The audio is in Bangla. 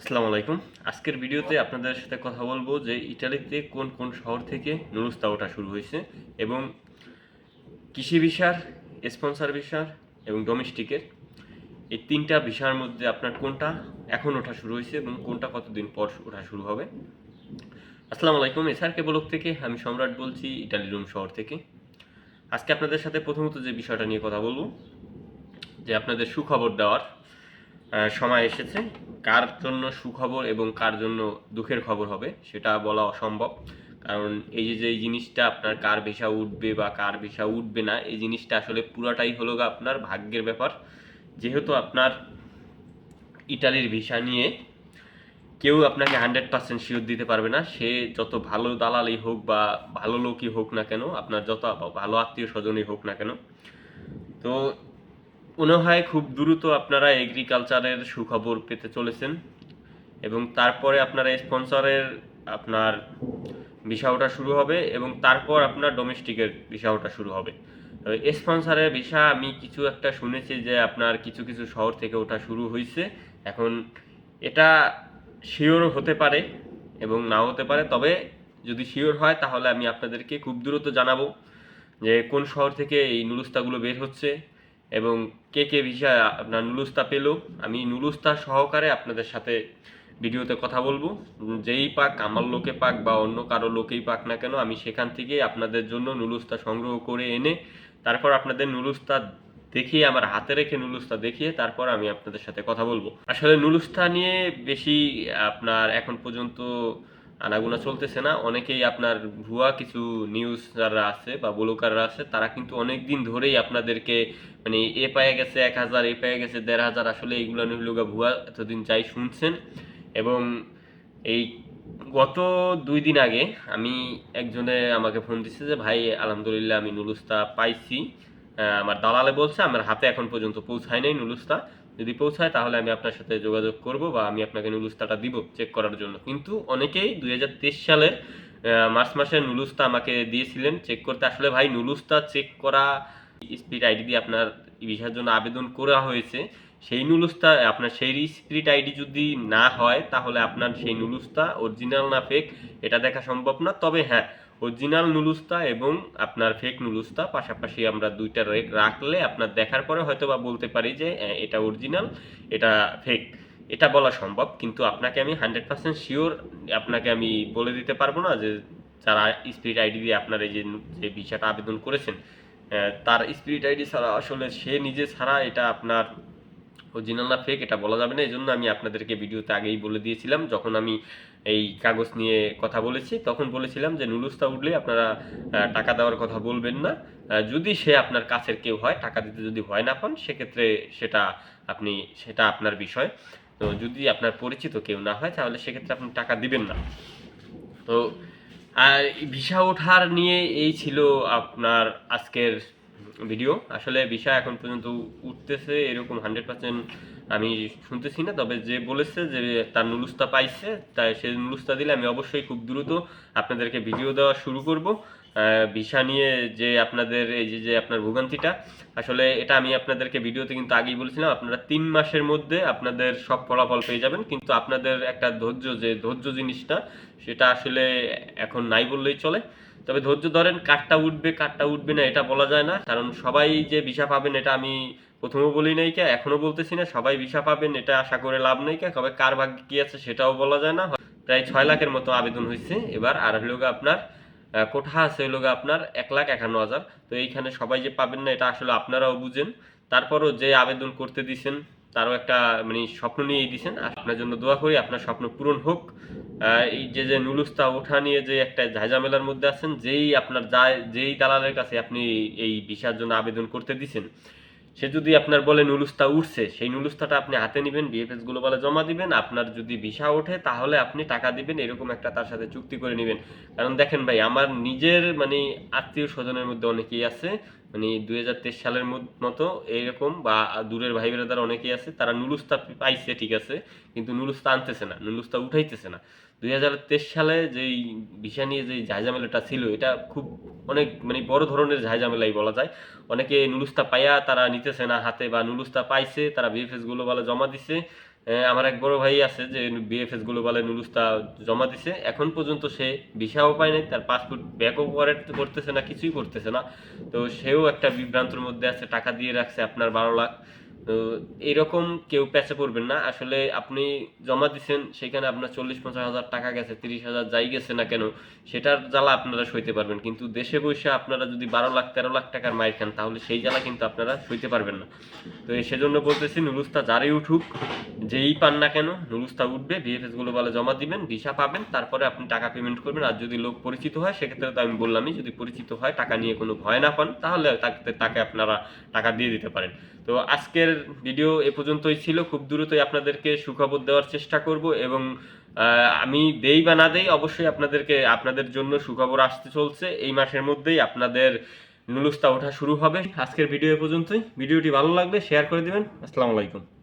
আসসালামু আলাইকুম। আজকের ভিডিওতে আপনাদের সাথে কথা বলব যে ইটালিতে কোন কোন শহর থেকে নুরুস্তা ওঠা শুরু হয়েছে এবং কৃষি ভিসার, স্পন্সর ভিসার এবং ডোমেস্টিকের এই তিনটা ভিসার মধ্যে আপনার কোনটা এখন ওঠা শুরু হয়েছে এবং কোনটা কতদিন পর ওঠা শুরু হবে। আসসালামু আলাইকুম এসআর কে ব্লক থেকে আমি সম্রাট বলছি ইটালি রুম শহর থেকে। আজকে আপনাদের সাথে প্রথমত যে বিষয়টা নিয়ে কথা বলব, যে আপনাদের সুখবর দেওয়ার সময় এসেছে। কার জন্য সুখবর এবং কার জন্য দুঃখের খবর হবে, সেটা বলা অসম্ভব। কারণ এই যে যে জিনিসটা আপনার কার ভিসা উঠবে বা কার ভিসা উঠবে না, এই জিনিসটা আসলে পুরাটাই হলো আপনার ভাগ্যের ব্যাপার। যেহেতু আপনার ইটালির ভিসা নিয়ে কেউ আপনাকে হান্ড্রেড পার্সেন্ট শিওর দিতে পারবে না, সে যত ভালো দালালই হোক বা ভালো লোকই হোক না কেন, আপনার যত ভালো আত্মীয় স্বজনই হোক না কেন, তো মনে হয় খুব দ্রুত আপনারা এগ্রিকালচারের সুখবর পেতে চলেছেন এবং তারপরে আপনারা স্পন্সরের আপনার ওঠা শুরু হবে এবং তারপর আপনার ডোমেস্টিকের ওঠা শুরু হবে। স্পন্সরের ভিসা আমি কিছু একটা শুনেছি যে আপনার কিছু কিছু শহর থেকে ওঠা শুরু হয়েছে এখন এটা শিওর হতে পারে এবং নাও হতে পারে। তবে যদি শিওর হয়, তাহলে আমি আপনাদেরকে খুব দ্রুত জানাব যে কোন শহর থেকে এই নুলুস্তাগুলো বের হচ্ছে। এবং কে কে ভিসা আপনার নুলুস্তা পেল, আমি নুলুস্তা সহকারে আপনাদের সাথে ভিডিওতে কথা বলব। যেই পাক আমার লোকে পাক বা অন্য কারও লোকেই পাক না কেন, আমি সেখান থেকে আপনাদের জন্য নুলুস্তা সংগ্রহ করে এনে, তারপর আপনাদের নুলুস্তা দেখিয়ে, আমার হাতে রেখে নুলুস্তা দেখিয়ে, তারপর আমি আপনাদের সাথে কথা বলব। আসলে নুলুস্তা নিয়ে বেশি আপনার এখন পর্যন্ত আনাগুনা চলতেছে না। অনেকেই আপনার ভুয়া কিছু নিউজ যারা আছে বা ব্লকাররা আছে, তারা কিন্তু অনেক দিন ধরেই আপনাদেরকে মানে এ পায়ে গেছে, এক হাজার, এ পায়ে গেছে, দেড় হাজার আসলে এইগুলো গা ভুয়া এতদিন যাই শুনছেন। এবং এই গত দুই দিন আগে আমি একজনে আমাকে ফোন দিচ্ছে যে, ভাই, আলহামদুলিল্লাহ আমি নুলুস্তা পাইছি। আমার দালালে বলছে, আমার হাতে এখন পর্যন্ত পৌঁছায় নাই নুলুস্তা। যদি পৌঁছায়, তাহলে আমি আপনার সাথে যোগাযোগ করব বা আমি আপনাকে নুলুস্তাটা দিব চেক করার জন্য। কিন্তু অনেকেই দুই হাজার তেইশ সালের মার্চ মাসে নুলুস্তা আমাকে দিয়েছিলেন চেক করতে। আসলে ভাই, নুলুস্তা চেক করা স্পিড আইডি দিয়ে আপনার ভিসার জন্য আবেদন করা হয়েছে। সেই নুলুস্তা, আপনার সেই স্পিড আইডি যদি না হয়, তাহলে আপনার সেই নুলুস্তা অরিজিনাল না ফেক এটা দেখা সম্ভব না। তবে হ্যাঁ অরিজিনাল নুলুস্তা এবং আপনার ফেক নুলুস্তা, পাশাপাশি আমরা দুইটা রাখলে আপনার দেখার পরে হয়তো বা বলতে পারি যে এটা অরিজিনাল, এটা ফেক এটা বলা সম্ভব, কিন্তু আপনাকে আমি হান্ড্রেড পার্সেন্ট শিওর আপনাকে আমি বলে দিতে পারব না যে, যারা স্পিড আইডি দিয়ে আপনার এই যে যে ভিসাটা আবেদন করেছেন তার স্পিড আইডি ছাড়া আসলে সে নিজে ছাড়া এটা আপনার অরিজিনাল না ফেক এটা বলা যাবে না এই জন্য আমি আপনাদেরকে ভিডিওতে আগেই বলে দিয়েছিলাম, যখন আমি এই কাগজ নিয়ে কথা বলেছি, তখন বলেছিলাম যে নুলুস্তা উঠলে আপনারা টাকা দেওয়ার কথা বলবেন না। যদি সে আপনার কাছের কেউ হয়, টাকা দিতে যদি ভয় না পান, সেক্ষেত্রে সেটা আপনি, সেটা আপনার বিষয়। তো যদি আপনার পরিচিত কেউ না হয়, তাহলে সেক্ষেত্রে আপনি টাকা দিবেন না। তো, আর ভিসা ওঠার নিয়ে এই ছিল আপনার আজকের ভিডিও আসলে ভিসা এখন পর্যন্ত উঠতেছে, এরকম হান্ড্রেড পার্সেন্ট আমি শুনতেছি না। তবে যে বলেছে যে তার নুলুস্তা পাইছে, তাই সে নুলুস্তা দিলে আমি অবশ্যই খুব দ্রুত আপনাদেরকে ভিডিও দেওয়া শুরু করব। ভিসা নিয়ে যে আপনাদের, এই যে যে আপনার ভোগান্তিটা, আসলে এটা আমি আপনাদেরকে ভিডিওতে কিন্তু আগেই বলেছিলাম, আপনারা তিন মাসের মধ্যে আপনাদের সব ফলাফল পেয়ে যাবেন। কিন্তু আপনাদের একটা ধৈর্য, যে ধৈর্য জিনিসটা, সেটা আসলে এখন নাই বললেই চলে। তবে ধৈর্য ধরেন কাঠটা উঠবে কাঠটা উঠবে না, এটা বলা যায় না। কারণ সবাই যে ভিসা পাবেন, এটা আমি প্রথমেও বলি নাই কে এখনও বলতেছি না, সবাই ভিসা পাবেন, এটা আশা করে লাভ নেই কে, তবে কার ভাগ্যে কি আছে সেটাও বলা যায় না। প্রায় ছয় লাখের মতো আবেদন হয়েছে এবার, আর হলো আপনার কোঠা আছে হলো আপনার এক লাখ একান্ন হাজার। তো এইখানে সবাই যে পাবেন না, এটা আসলে আপনারাও বুঝেন। তারপরও যে আবেদন করতে দিছেন তারও একটা মানে স্বপ্ন নিয়ে দিয়েছেন আপনার জন্য দোয়া করি, আপনার স্বপ্ন পূরণ হোক। এই যে যে নুলুস্তা ওঠা নিয়ে যে একটা ঝাঁঝামেলার মধ্যে আছেন, যেই আপনার যায়, যেই দালালের কাছে আপনি এই ভিসার জন্য আবেদন করতে দিছেন সে যদি আপনার বলে নুলুস্তা উঠছে সেই নুলুস্তাটা আপনি হাতে নেবেন বিএফএস গ্লোবালে জমা দিবেন, আপনার যদি ভিসা ওঠে, তাহলে আপনি টাকা দিবেন, এরকম একটা তার সাথে চুক্তি করে নেবেন। কারণ দেখেন ভাই, আমার নিজের মানে আত্মীয় স্বজনের মধ্যে অনেকেই আছে মানে দুই হাজার তেইশ সালের মতো এরকম বা দূরের ভাই বেড়াদার অনেকেই আছে, তারা নুলুস্তা পাইছে, ঠিক আছে, কিন্তু নুলুস্তা আনতেছে না, নুলুস্তা উঠাইতেছে না। দুই হাজার তেইশ সালে যেই ভিসা নিয়ে যে ঝাঁঝামেলাটা ছিল, এটা খুব অনেক মানে বড় ধরনের ঝাঁঝামেলাই বলা যায়। অনেকে নুলুস্তা পাইয়া তারা নিতেছে না হাতে বা নুলুস্তা পাইছে, তারা বিএফএসগুলো বলে জমা দিছে। আমার এক বড় ভাই আছে যে বিএফএস গ্লোবালে নুরুস্তা জমা দিছে। এখন পর্যন্ত সে ভিসাও পায় নাই, তার পাসপোর্ট ব্যাকও করে, করতেছে না, কিছুই করতেছে না। তো সেও একটা বিভ্রান্তর মধ্যে আছে, টাকা দিয়ে রাখছে আপনার বারো লাখ। তো এরকম কেউ প্যাচে পড়বেন না। আসলে আপনি জমা দিচ্ছেন সেখানে আপনার চল্লিশ পঞ্চাশ হাজার টাকা গেছে, তিরিশ হাজার যাই গেছে না কেন, সেটার জ্বালা আপনারা সইতে পারবেন। কিন্তু দেশে বসে আপনারা যদি বারো লাখ, তেরো লাখ টাকার মাইর খান, তাহলে সেই জ্বালা কিন্তু আপনারা সইতে পারবেন না। তো সেজন্য বলতেছি নুরুস্তা যারই উঠুক, যেই পান না কেন নুরুস্তা উঠবে বিএফএস বলে জমা দিবেন, ভিসা পাবেন, তারপরে আপনি টাকা পেমেন্ট করবেন। আর যদি লোক পরিচিত হয়, সেক্ষেত্রে তো আমি বললামই, যদি পরিচিত হয়, টাকা নিয়ে কোনো ভয় না পান, তাহলে তাকে তাকে আপনারা টাকা দিয়ে দিতে পারেন। তো আজকের ভিডিও এ পর্যন্তই ছিল। খুব দ্রুতই আপনাদেরকে সুখবর দেওয়ার চেষ্টা করব এবং আমি দেই বা না দেই অবশ্যই আপনাদেরকে, আপনাদের জন্য সুখবর আসতে চলছে। এই মাসের মধ্যেই আপনাদের নুলুস্তা ওঠা শুরু হবে। আজকের ভিডিও এ পর্যন্তই। ভিডিওটি ভালো লাগলে শেয়ার করে দেবেন। আসসালামু আলাইকুম।